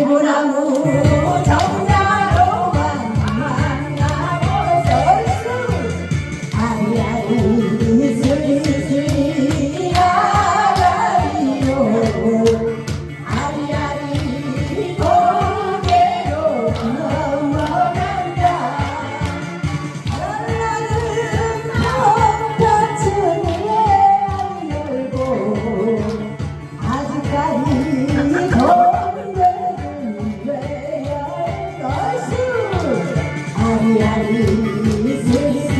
살고 나무 정말 Paris,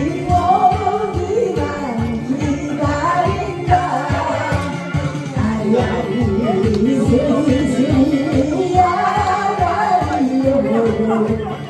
아니야.